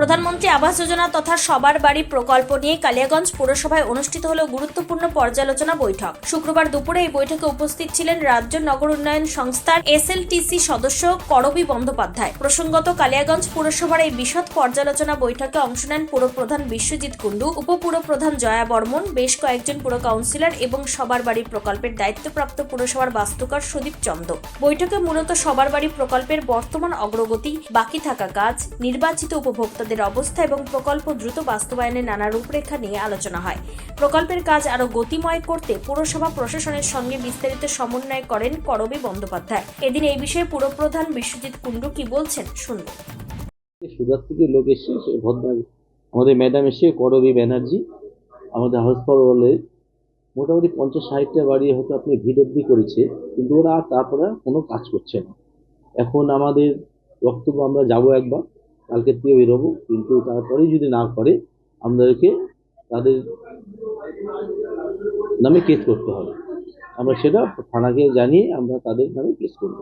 প্রধানমন্ত্রী আবাস যোজনা তথা সবার বাড়ি প্রকল্প নিয়ে কালিয়াগঞ্জ পুরসভায় অনুষ্ঠিত হল গুরুত্বপূর্ণ পর্যালোচনা বৈঠক। শুক্রবার দুপুরে এই বৈঠকে উপস্থিত ছিলেন রাজ্য নগর উন্নয়ন সংস্থার এসএলটিসি সদস্য করবী বন্দ্যোপাধ্যায়। প্রসঙ্গত কালিয়াগঞ্জ পুরসভার এই বিশদ পর্যালোচনা বৈঠকে অংশ নেন পুরপ্রধান বিশ্বজিৎ কুণ্ডু, উপপুরপ্রধান জয়া বর্মন, বেশ কয়েকজন পুর কাউন্সিলর এবং সবার বাড়ি প্রকল্পের দায়িত্বপ্রাপ্ত পুরসভার বাস্তুকার সুদীপ চন্দ বৈঠকে মূলত সবার বাড়ি প্রকল্পের বর্তমান অগ্রগতি, বাকি থাকা কাজ, নির্বাচিত উপভোক্তাদের অবস্থা এবং প্রকল্প দ্রুত বাস্তবায়নের নানা রূপরেখা নিয়ে আলোচনা হয়। প্রকল্পের কাজ আরও গতিময় করতে পুরসভা প্রশাসনের সঙ্গে বিস্তারিত সমন্বয় করেন করবী বন্দ্যোপাধ্যায়। এদিন এই বিষয়ে পুরপ্রধান বিশ্বজিৎ কুণ্ডু কি বলছেন শুনব। সুরাত থেকে লোক এসছে, সে ভদ্র আমাদের ম্যাডাম এসে, করবী ব্যানার্জি, আমাদের হাসপাতালে মোটামুটি পঞ্চাশ ষাটটা বাড়ি হয়তো আপনি ভিডব্লি করেছে, কিন্তু ওরা তারপরে কোনো কাজ করছে না। এখন আমাদের বক্তব্য আমরা যাব একবার। কালকে থেকে বেরোবো কিন্তু তারপরে যদি না করে আমাদেরকে তাদের নামে কেস করতে হবে। আমরা সেটা থানাকে জানিয়ে আমরা তাদের নামে কেস করব।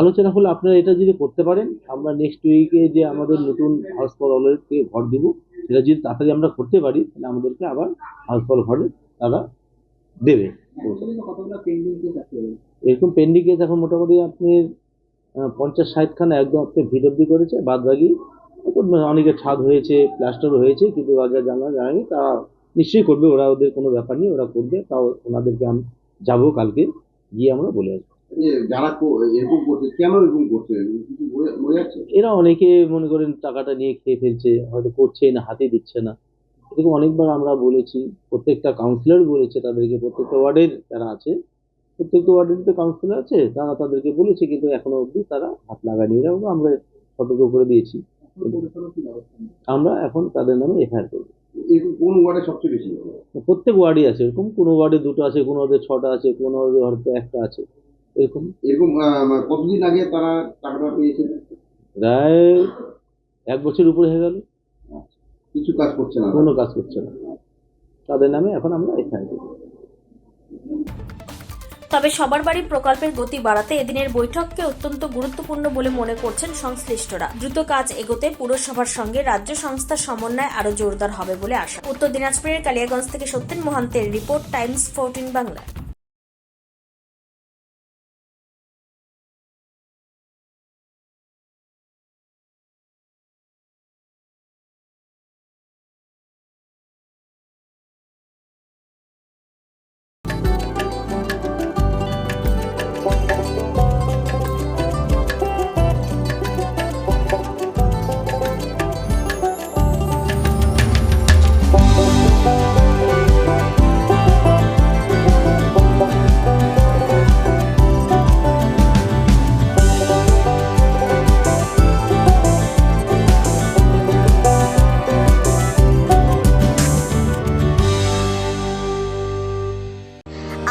আলোচনা হলে আপনারা এটা যদি করতে পারেন আমরা নেক্সট উইকে যে আমাদের নতুন হাউস ফর অলকে ঘর দিব সেটা যদি তাড়াতাড়ি আমরা করতে পারি তাহলে আমাদেরকে আবার হাউস ফর ঘরে তারা দেবে। এরকম পেন্ডিং কেস এখন মোটামুটি আপনি পঞ্চাশ ষাটখানা একদম আপনি ভিডব্লি করেছে বাদ বাকি অনেকের ছাদ হয়েছে প্লাস্টার হয়েছে কিন্তু রাজা জানা যায়নি তারা নিশ্চয়ই করবে ওরা ওদের কোনো ব্যাপার নেই ওরা করবে তাও ওনাদেরকে আমি যাব কালকে গিয়ে আমরা বলে আসব। যারা এরকম করছে কেন এরকম করছে? কিছু বোঝা- বোঝা যাচ্ছে? এরা অনেকে মনে করেন টাকাটা নিয়ে খেয়ে ফেলছে হয়তো করছে না হাতে দিচ্ছে না। এরকম অনেকবার আমরা বলেছি প্রত্যেকটা কাউন্সিলর বলেছে তাদেরকে প্রত্যেকটা ওয়ার্ডের যারা আছে প্রত্যেকটা ওয়ার্ডের তো কাউন্সিলর আছে তারা তাদেরকে বলেছে কিন্তু এখনও অবধি তারা হাত লাগায়নি। এরকম আমরা সতর্ক করে দিয়েছি। আমরা এখন তাদের নামে এফআইআর করব। কোন ওয়ার্ডে সবচেয়ে বেশি? প্রত্যেক ওয়ার্ডই আছে এরকম কোনো ওয়ার্ডে দুটো আছে কোনো ওয়ার্ডে ছটা আছে কোনো ওয়ার্ডে হয়তো একটা আছে এরকম। এরকম আহ, কতদিন আগে তারা টাকাটা পেয়েছে প্রায় এক বছর উপরে হয়ে গেল। কিছু কাজ করছে না? কোনো কাজ করছে না। তাদের নামে এখন আমরা এফআইআর করব। তবে সবার বাড়ি প্রকল্পের গতি বাড়াতে এদিনের বৈঠককে অত্যন্ত গুরুত্বপূর্ণ বলে মনে করছেন সংশ্লিষ্টরা। দ্রুত কাজ এগোতে পুরসভার সঙ্গে রাজ্য সংস্থার সমন্বয় আরও জোরদার হবে বলে আশা। উত্তর দিনাজপুরের কালিয়াগঞ্জ থেকে সত্যেন মহান্তের রিপোর্ট, টাইমস, ফোরটিন বাংলা